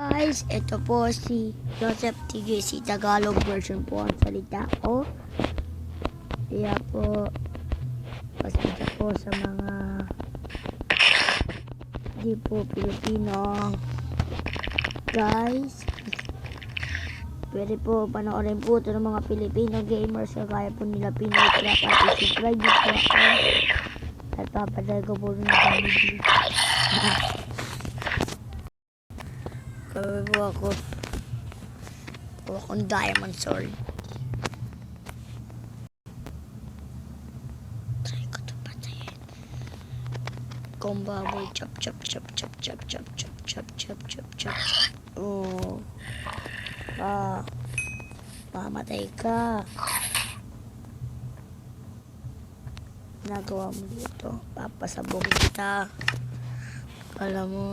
Guys, ito po si Joseph TGC Tagalog version po ang salita ko. Kaya po, pasensya po sa mga di po Pilipino. Guys, pwede po panoorin po ito ng mga Pilipino gamers kagaya po nila Pinoy. Kaya pati subscribe niyo po ako. At papadal ko po rin sa video. Kami po ako. Po akong diamond sword. Try ko to patayin. Kung baboy, chop, chop, chop, chop, chop, chop, chop, chop, chop, chop, chop. Oh. Ah. Mamatay ka. Nagawa mo dito. Papasabog kita. Alam mo.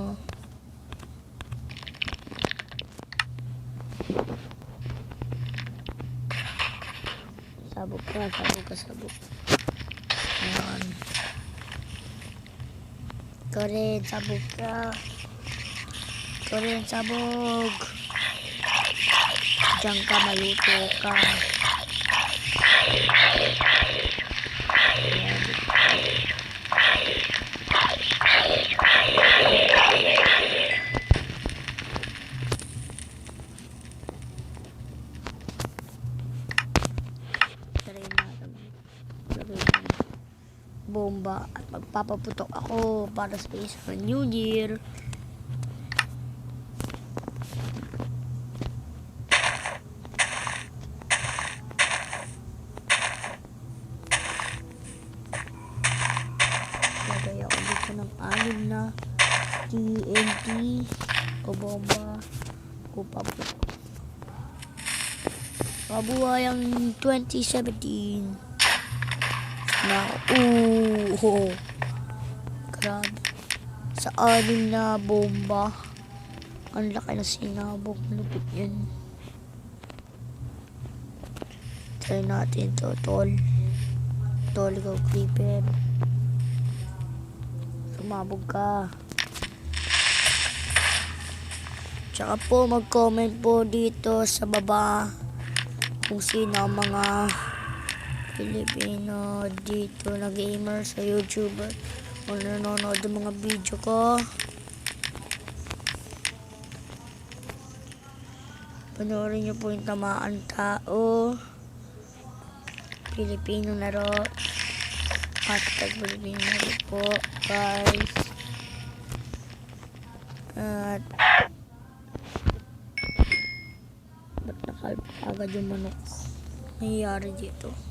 Sabog ka, sabog ka, sabog. Ayan. Ikaw rin, sabog ka. Ikaw rin, sabog. Diyan ka, maluto ka. Ayan. Try natin. Lagay ng bomba at magpapaputok ako para sa isang New Year. Lagay ako dito ng anim na TNT o bomba ko paputok. Mabuhay ang 2017. Na, uh, Grabe. Sa anim na bomba. Ang laki na sinabog. Lupit yan. Try natin to, tol. Tol, go creeper. Sumabog ka. Tsaka po, mag-comment po dito sa baba kung sino mga Pilipino dito na gamer sa YouTuber o nanonood ng mga video ko. Panoorin niyo po yung tamaan tao. Pilipino na ro. Hashtag Pilipino na ro po, guys. At Ba't nakalp agad yung manok? Nangyayari dito.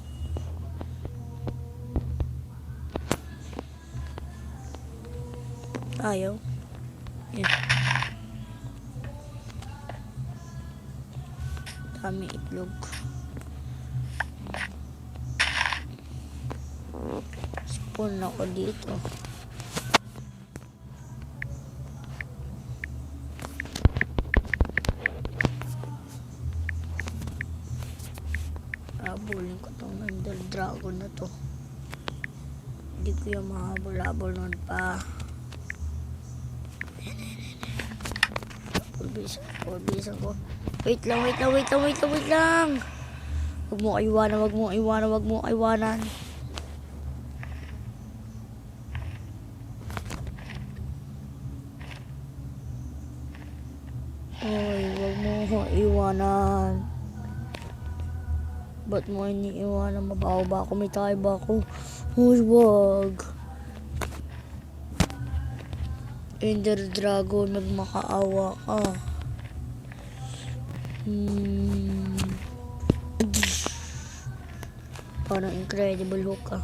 Ayaw. Yan. Dami itlog. Spoon ako dito. Habulin ko tong Ender Dragon na to. Hindi ko yung mahabol-habol nun pa. Pulbisan ko, pulbisan ko. Wait lang, wait lang, wait lang, wait lang, wait lang. Huwag mo iwanan, huwag mo iwanan, huwag mo iwanan. Hoy, huwag mo ko iwanan. Ba't mo iniiwanan? Mabaho ba ako? May tayo ba ako? Hoy, wag. Ender Dragon, nagmakaawa ka. Hmm. Parang incredible hook ka.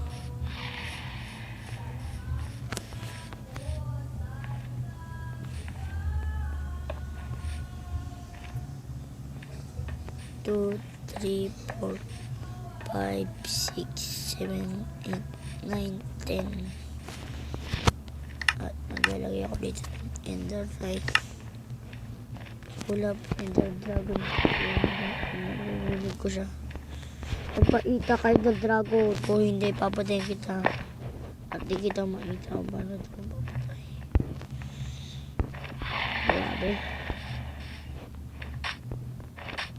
Two, three, four, five, six, seven, eight, nine, ten. At maglalagay ako dito Ender Light. Ulap, Ender Dragon. Narinig ko siya. Pagpaita kay Ender Dragon, kung hindi, papatayin kita. At di kita makita kung paano ito papatay. Grabe.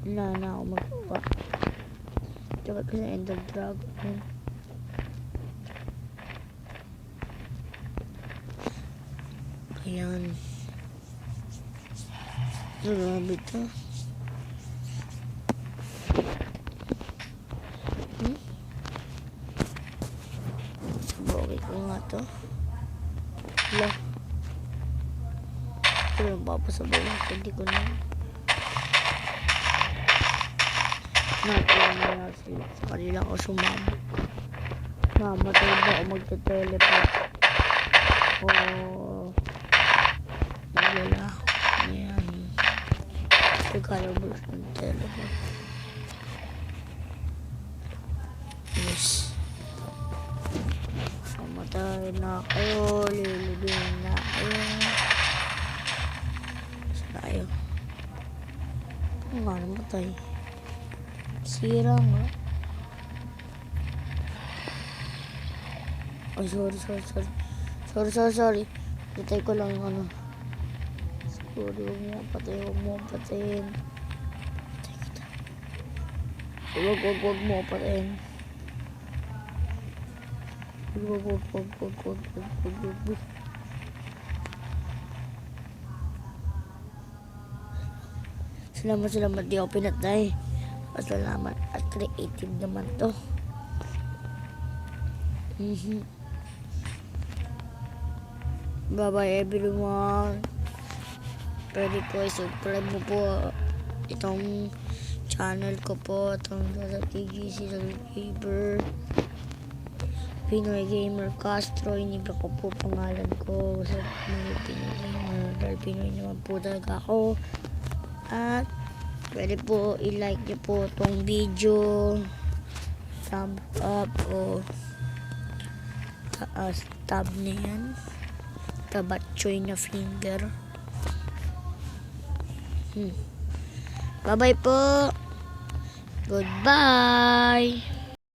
Wala na ako magawa. Tsaka ko sa Ender Dragon. Ayan. Grabe to. Hmm? Sabogay ko nga to. Wala. Pero papasabay ko, hindi ko na. Nakuha na sila. Sa kanila ako sumama. Mamatay ba ako magte-teleport? O... Wala. Ayan. Pagkalabos ng teleport. Yes. Mamatay na kayo. Lilibing na kayo. Saan namatay? Sira nga. Ay, sorry, sorry, sorry. Sorry, sorry, sorry. Patay ko lang. Sorry, huwag mo patay, huwag mo patayin. Patay kita. Huwag, huwag, huwag mo patayin. Huwag, huwag, huwag, huwag, huwag, huwag, huwag, huwag, huwag. Salamat, salamat. Di ako pinatay. Salamat at creative naman to. Mhm. Bye-bye everyone. Pwede po i-subscribe po itong channel ko po. Itong sa TGC Gamer. Pinoy Gamer Castro. Iniba ko po pangalan ko sa mga Pinoy Gamer. Dahil Pinoy naman po talaga ako. At pwede po i-like niyo po itong video. Thumb up o taas tab na yan. Tabatchoy na finger. Hmm. Bye-bye po. Goodbye.